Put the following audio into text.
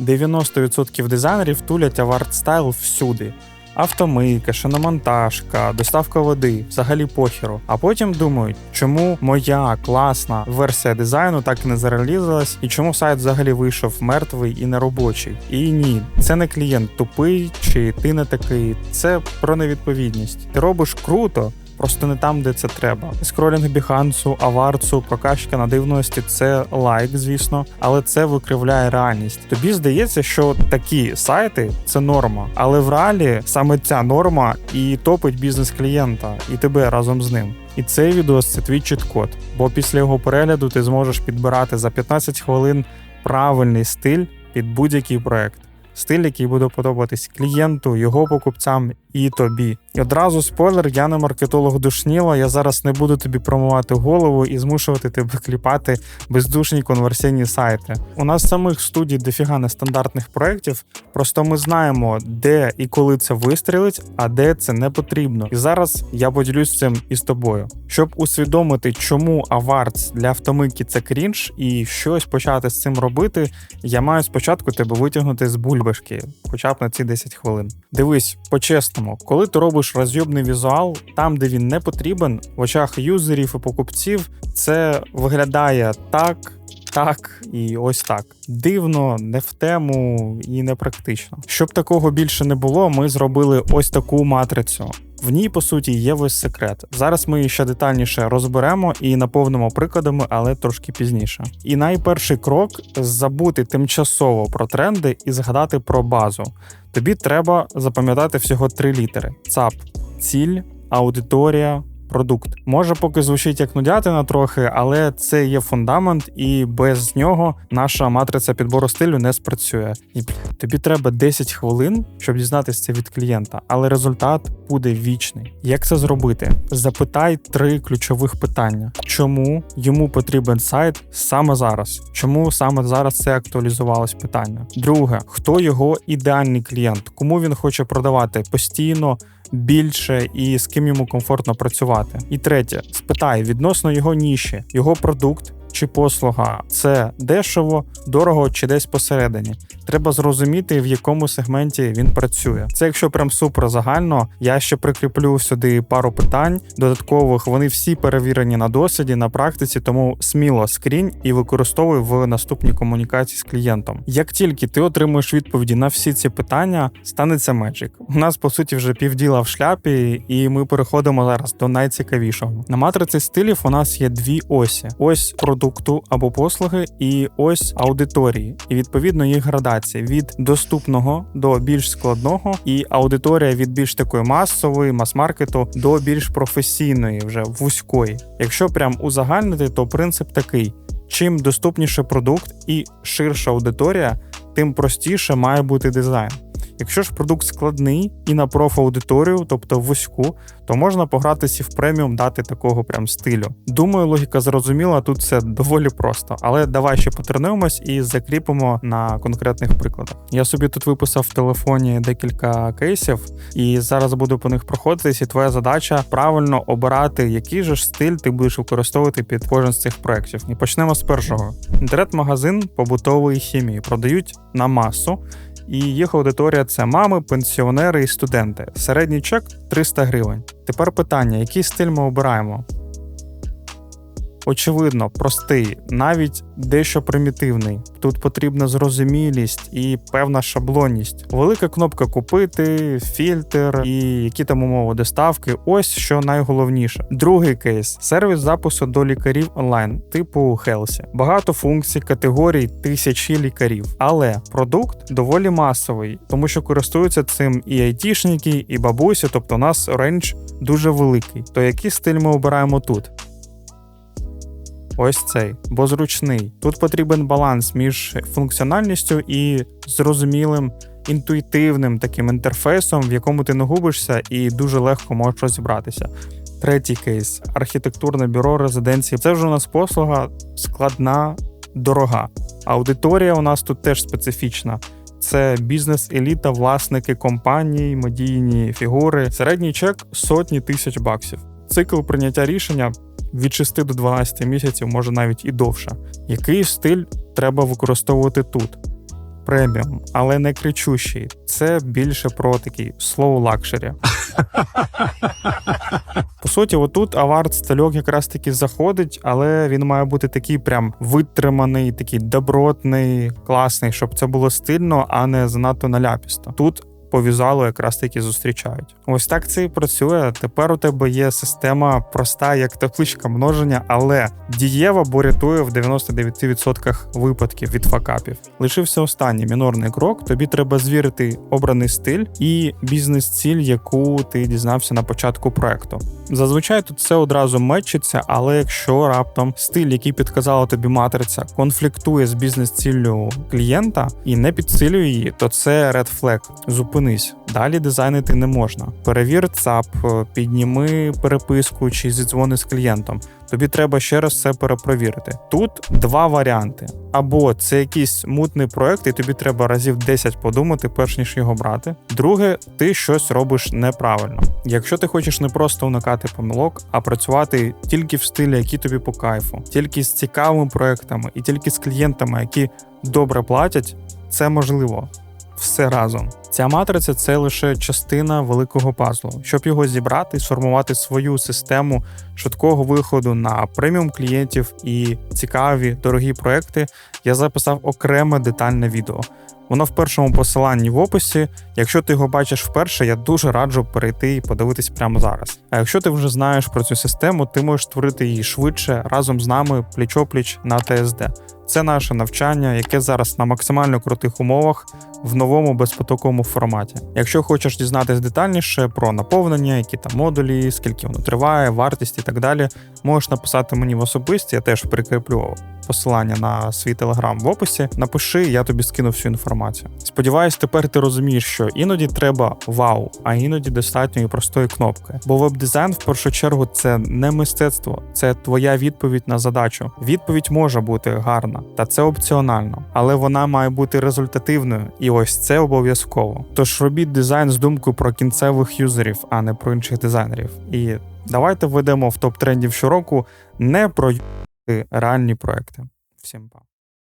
90% дизайнерів тулять аварт-стайл всюди. Автомийка, шиномонтажка, доставка води, взагалі похеру. А потім думають, чому моя класна версія дизайну так і не зарелізалась, і чому сайт взагалі вийшов мертвий і неробочий. І ні, це не клієнт тупий чи ти не такий. Це про невідповідність. Ти робиш круто. Просто не там, де це треба. Скролінг біхансу, аварцу, прокачка надивності це лайк, звісно, але це викривляє реальність. Тобі здається, що такі сайти це норма, але в реалі саме ця норма і топить бізнес клієнта, і тебе разом з ним. І цей відос це твій чіт-код, бо після його перегляду ти зможеш підбирати за 15 хвилин правильний стиль під будь-який проект. Стиль, який буде подобатись клієнту, його покупцям і тобі. І одразу спойлер, я не маркетолог душніла. Я зараз не буду тобі промивати голову і змушувати тебе кліпати бездушні конверсійні сайти. У нас самих студій дофіга нестандартних проєктів, просто ми знаємо, де і коли це вистрілить, а де це не потрібно. І зараз я поділюсь цим із тобою, щоб усвідомити, чому авартс для автомийки це крінж, і щось почати з цим робити. Я маю спочатку тебе витягнути з бульбашки, хоча б на ці 10 хвилин. Дивись, по-чесному, коли ти робиш розйобний візуал, там, де він не потрібен, в очах юзерів і покупців, це виглядає так. Так і ось так дивно, не в тему і не практично. Щоб такого більше не було, ми зробили ось таку матрицю. В ній, по суті, є весь секрет. Зараз ми її ще детальніше розберемо і наповнимо прикладами, але трошки пізніше. І найперший крок забути тимчасово про тренди і згадати про базу. Тобі треба запам'ятати всього три літери: ЦАП, ціль, аудиторія. Продукт може поки звучить як нудятина трохи, але це є фундамент, і без нього наша матриця підбору стилю не спрацює. І тобі треба 10 хвилин, щоб дізнатися від клієнта, але результат буде вічний. Як це зробити? Запитай три ключових питання: чому йому потрібен сайт саме зараз? Чому саме зараз це актуалізувалось питання? Друге, хто його ідеальний клієнт? Кому він хоче продавати постійно? Більше і з ким йому комфортно працювати. І третє, спитай відносно його ніші, його продукт. Чи послуга це дешево, дорого чи десь посередині. Треба зрозуміти, в якому сегменті він працює. Це якщо прям супер загально. Я ще прикріплю сюди пару питань додаткових. Вони всі перевірені на досвіді, на практиці, тому сміло скрінь і використовуй в наступній комунікації з клієнтом. Як тільки ти отримуєш відповіді на всі ці питання, станеться Magic. У нас по суті вже півділа в шляпі, і ми переходимо зараз до найцікавішого. На матриці стилів у нас є дві осі: ось продукту або послуги, і ось аудиторії, і відповідно їх градація від доступного до більш складного, і аудиторія від більш такої масової, мас-маркету до більш професійної, вже вузької. Якщо прям узагальнити, то принцип такий: чим доступніше продукт і ширша аудиторія, тим простіше має бути дизайн. Якщо ж продукт складний і на профаудиторію, тобто вузьку, то можна погратися в преміум дати такого прям стилю. Думаю, логіка зрозуміла, тут все доволі просто, але давай ще потренуємось і закріпимо на конкретних прикладах. Я собі тут виписав в телефоні декілька кейсів, і зараз буду по них проходитись, і твоя задача правильно обирати, який же ж стиль ти будеш використовувати під кожен з цих проєктів. І почнемо з першого: інтернет-магазин побутової хімії продають на масу і їх аудиторія це мами, пенсіонери і студенти. Середній чек 300 гривень. Тепер питання: який стиль ми обираємо? Очевидно, простий, навіть дещо примітивний. Тут потрібна зрозумілість і певна шаблонність. Велика кнопка купити, фільтр і які там умови доставки. Ось що найголовніше. Другий кейс сервіс запису до лікарів онлайн, типу Хелсі. Багато функцій, категорій, тисячі лікарів. Але продукт доволі масовий, тому що користуються цим і айтішники, і бабусі, тобто у нас рейндж дуже великий. То який стиль ми обираємо тут? Ось цей, бо зручний. Тут потрібен баланс між функціональністю і зрозумілим. Інтуїтивним таким інтерфейсом, в якому ти не губишся і дуже легко можеш розібратися. Третій кейс архітектурне бюро резиденції. Це вже у нас послуга складна, дорога. Аудиторія у нас тут теж специфічна. Це бізнес-еліта, власники компаній, медійні фігури. Середній чек сотні тисяч баксів. Цикл прийняття рішення від 6 до 12 місяців, може навіть і довше. Який стиль треба використовувати тут? преміум, але не кричущий. Це більше про такий slow luxury. По суті, отут аварт стильок якраз таки заходить, але він має бути такий прям витриманий, такий добротний, класний, щоб це було стильно, а не занадто наляпісто. Тут по візуалу якраз таки зустрічають. Ось так це і працює. Тепер у тебе є система проста, як табличка множення, але дієва, бо рятує в 99% випадків від факапів. Лишився останній мінорний крок. Тобі треба звірити обраний стиль і бізнес-ціль, яку ти дізнався на початку проекту. Зазвичай тут все одразу мечиться, але якщо раптом стиль, який підказала тобі матриця, конфліктує з бізнес-ціллю клієнта і не підсилює її, то це red flag. Зупинись. Далі дизайнити не можна. Перевір ЦАП, підніми переписку чи зідзвони з клієнтом. Тобі треба ще раз це перепровірити. Тут два варіанти: або це якийсь мутний проект, і тобі треба разів 10 подумати, перш ніж його брати. Друге, ти щось робиш неправильно. Якщо ти хочеш не просто уникати помилок, а працювати тільки в стилі, який тобі по кайфу, тільки з цікавими проектами і тільки з клієнтами, які добре платять, це можливо. Все разом. Ця матриця це лише частина великого пазлу. Щоб його зібрати сформувати свою систему швидкого виходу на преміум клієнтів і цікаві дорогі проекти, я записав окреме детальне відео. Воно в першому посиланні в описі. Якщо ти його бачиш вперше, я дуже раджу перейти і подивитись прямо зараз. А якщо ти вже знаєш про цю систему, ти можеш створити її швидше разом з нами пліч-опліч на ТСД. Це наше навчання, яке зараз на максимально крутих умовах в новому безпотоковому форматі. Якщо хочеш дізнатись детальніше про наповнення, які там модулі, скільки воно триває, вартість і так далі, можеш написати мені в особисті, я теж прикріплю посилання на свій телеграм в описі. Напиши, я тобі скину всю інформацію. Сподіваюсь, тепер ти розумієш, іноді треба вау, а іноді достатньо і простої кнопки. Бо веб-дизайн в першу чергу це не мистецтво, це твоя відповідь на задачу. Відповідь може бути гарна, та це опціонально, але вона має бути результативною, і ось це обов'язково. Тож робіть дизайн з думкою про кінцевих юзерів, а не про інших дизайнерів. І давайте введемо в топ трендів щороку не про реальні проекти. Всім па.